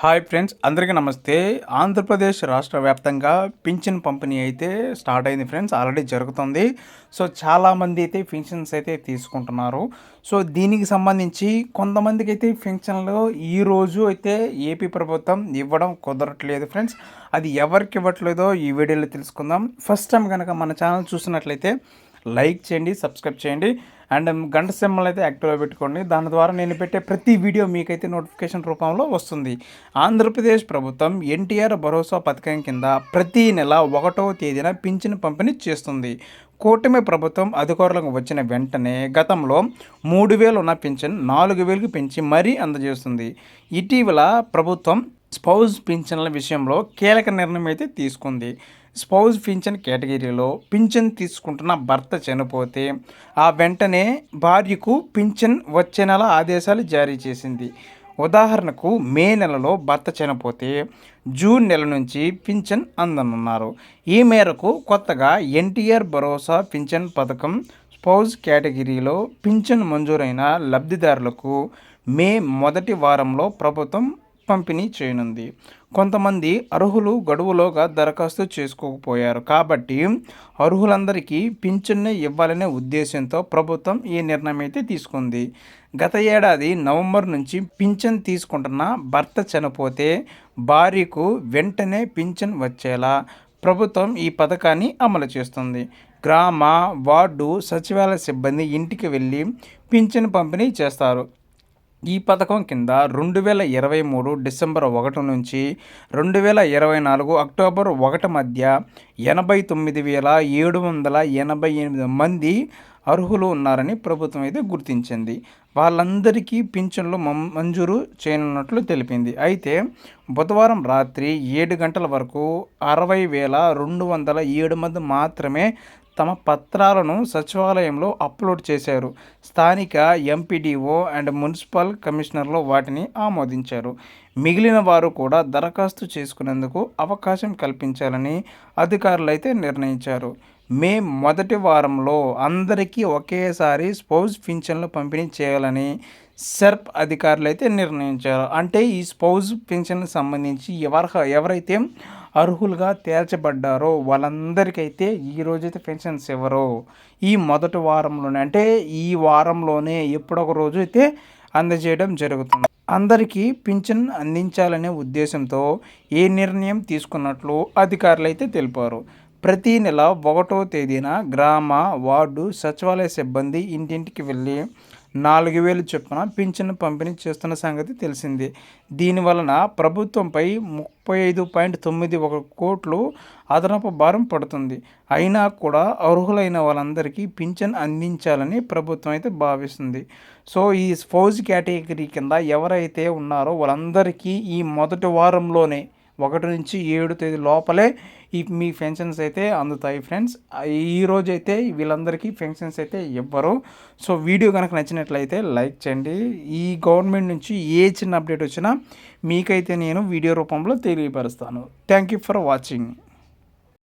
Hi friends అందరికీ నమస్తే. ఆంధ్రప్రదేశ్ రాష్ట్ర వ్యాప్తంగా పింఛన్ పంపిణీ అయితే స్టార్ట్ అయింది ఫ్రెండ్స్ ఆల్రెడీ జరుగుతుంది. సో చాలామంది అయితే పింఛన్స్ అయితే తీసుకుంటున్నారు. సో దీనికి సంబంధించి కొంతమందికి అయితే పింఛన్లు ఈరోజు అయితే ఏపీ ప్రభుత్వం ఇవ్వడం కుదరట్లేదు ఫ్రెండ్స్. అది ఎవరికి ఇవ్వట్లేదో ఈ వీడియోలో తెలుసుకుందాం. ఫస్ట్ టైం కనుక మన ఛానల్ చూసినట్లయితే లైక్ చేయండి సబ్స్క్రైబ్ చేయండి. అండ్ గంట సింబల్ అయితే యాక్టివ్లో పెట్టుకోండి. దాని ద్వారా నేను పెట్టే ప్రతి వీడియో మీకైతే నోటిఫికేషన్ రూపంలో వస్తుంది. ఆంధ్రప్రదేశ్ ప్రభుత్వం ఎన్టీఆర్ భరోసా పథకం కింద ప్రతి నెల ఒకటవ తేదీన పింఛన్ పంపిణీ చేస్తుంది. కూటమి ప్రభుత్వం అధికారులకు వచ్చిన వెంటనే గతంలో మూడు వేలు ఉన్న పింఛన్ నాలుగు వేలకు పెంచి మరీ అందజేస్తుంది. ఇటీవల ప్రభుత్వం స్పౌజ్ పింఛన్ల విషయంలో కీలక నిర్ణయం అయితే తీసుకుంది. స్పౌజ్ పింఛన్ కేటగిరీలో పింఛన్ తీసుకుంటున్న భర్త చనిపోతే ఆ వెంటనే భార్యకు పింఛన్ వచ్చే నెల ఆదేశాలు జారీ చేసింది. ఉదాహరణకు మే నెలలో భర్త చనిపోతే జూన్ నెల నుంచి పింఛన్ అందనున్నారు. ఈ మేరకు కొత్తగా ఎన్టీఆర్ భరోసా పింఛన్ పథకం స్పౌజ్ కేటగిరీలో పింఛన్ మంజూరైన లబ్ధిదారులకు మే మొదటి వారంలో ప్రభుత్వం పంపిణీ చేయనుంది. కొంతమంది అర్హులు గడువులోగా దరఖాస్తు చేసుకోకపోయారు. కాబట్టి అర్హులందరికీ పింఛన్నే ఇవ్వాలనే ఉద్దేశంతో ప్రభుత్వం ఈ నిర్ణయం అయితే తీసుకుంది. గత ఏడాది నవంబర్ నుంచి పింఛన్ తీసుకుంటున్న భర్త చనిపోతే భార్యకు వెంటనే పింఛన్ వచ్చేలా ప్రభుత్వం ఈ పథకాన్ని అమలు చేస్తుంది. గ్రామ వార్డు సచివాలయ సిబ్బంది ఇంటికి వెళ్ళి పింఛన్ పంపిణీ చేస్తారు. ఈ పథకం కింద రెండు వేల ఇరవై మూడు డిసెంబర్ ఒకటి నుంచి రెండు వేల ఇరవై నాలుగు అక్టోబర్ ఒకటి మధ్య ఎనభై తొమ్మిది వేల ఏడు వందల ఎనభై ఎనిమిది మంది అర్హులు ఉన్నారని ప్రభుత్వం అయితే గుర్తించింది. వాళ్ళందరికీ పింఛన్లు మంజూరు చేయనున్నట్లు తెలిపింది. అయితే బుధవారం రాత్రి ఏడు గంటల వరకు అరవై వేల రెండు వందల ఏడు మంది మాత్రమే తమ పత్రాలను సచివాలయంలో అప్లోడ్ చేశారు. స్థానిక ఎంపీడీఓ అండ్ మున్సిపల్ కమిషనర్లు వాటిని ఆమోదించారు. మిగిలిన వారు కూడా దరఖాస్తు చేసుకునేందుకు అవకాశం కల్పించాలని అధికారులు అయితే నిర్ణయించారు. మే మొదటి వారంలో అందరికీ ఒకేసారి స్పౌజ్ పింఛన్లు పంపిణీ చేయాలని సెర్ప్ అధికారులు అయితే నిర్ణయించారు. అంటే ఈ స్పౌజ్ పింఛన్కి సంబంధించి ఎవరు ఎవరైతే అర్హులుగా తేల్చబడ్డారో వాళ్ళందరికైతే ఈరోజైతే పెన్షన్స్ ఇవ్వరు ఈ మొదటి వారంలోనే అంటే ఈ వారంలోనే ఎప్పుడొక రోజు అయితే అందజేయడం జరుగుతుంది. అందరికీ పింఛన్ అందించాలనే ఉద్దేశంతో ఏ నిర్ణయం తీసుకున్నట్లు అధికారులు అయితే తెలిపారు. ప్రతి నెల ఒకటో తేదీన గ్రామ వార్డు సచివాలయ సిబ్బంది ఇంటింటికి వెళ్ళి నాలుగు వేలు చొప్పున పింఛను పంపిణీ చేస్తున్న సంగతి తెలిసింది. దీనివలన ప్రభుత్వంపై ముప్పై ఐదు పాయింట్ తొమ్మిది ఒక కోట్లు అదనపు భారం పడుతుంది. అయినా కూడా అర్హులైన వాళ్ళందరికీ పింఛన్ అందించాలని ప్రభుత్వం అయితే భావిస్తుంది. సో ఈ ఫౌజ్ కేటగిరీ కింద ఎవరైతే ఉన్నారో వాళ్ళందరికీ ఈ మొదటి వారంలోనే ఒకటి నుంచి ఏడు తేదీ లోపలే ఈ మీ పెన్షన్స్ అయితే అందుతాయి ఫ్రెండ్స్. ఈరోజు అయితే వీళ్ళందరికీ పెన్షన్స్ అయితే ఇవ్వరు. సో వీడియో కనుక నచ్చినట్లయితే లైక్ చేయండి. ఈ గవర్నమెంట్ నుంచి ఏ చిన్న అప్డేట్ వచ్చినా మీకైతే నేను వీడియో రూపంలో తెలియపరుస్తాను. Thank you for watching.